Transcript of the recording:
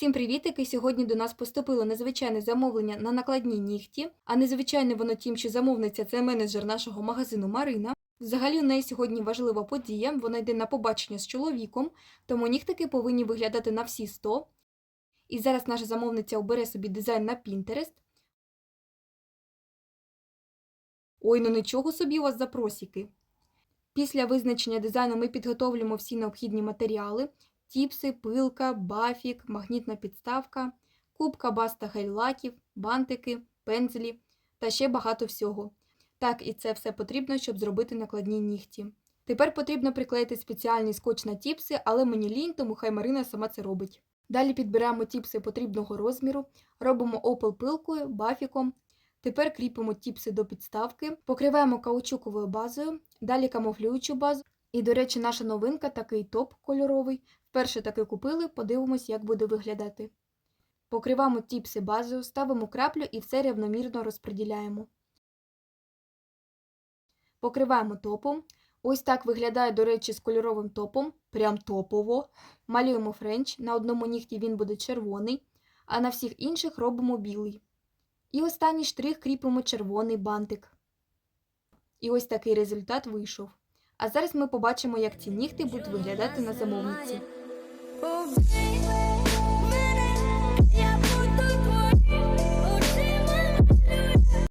Всім привітики! Сьогодні до нас поступило незвичайне замовлення на накладні нігті, а незвичайне воно тим, що замовниця це менеджер нашого магазину Марина. Взагалі у неї сьогодні важлива подія, вона йде на побачення з чоловіком, тому нігтики повинні виглядати на всі 100. І зараз наша замовниця обере собі дизайн на Pinterest. Ой, ну нічого собі у вас запросики. Після визначення дизайну ми підготовлюємо всі необхідні матеріали, тіпси, пилка, бафік, магнітна підставка, кубка баста гель-лаків, бантики, пензлі та ще багато всього. Так, і це все потрібно, щоб зробити накладні нігті. Тепер потрібно приклеїти спеціальний скотч на тіпси, але мені лінь, тому хай Марина сама це робить. Далі підбираємо тіпси потрібного розміру, робимо опил пилкою, бафіком. Тепер кріпимо тіпси до підставки, покриваємо каучуковою базою, далі камуфлюючу базу. І, до речі, наша новинка такий топ кольоровий. Вперше таки купили, подивимось, як буде виглядати. Покриваємо тіпси базою, ставимо краплю і все рівномірно розподіляємо. Покриваємо топом. Ось так виглядає, до речі, з кольоровим топом. Прям топово. Малюємо френч. На одному нігті він буде червоний, а на всіх інших робимо білий. І останній штрих кріпимо червоний бантик. І ось такий результат вийшов. А зараз ми побачимо, як ці нігти будуть виглядати на замовниці.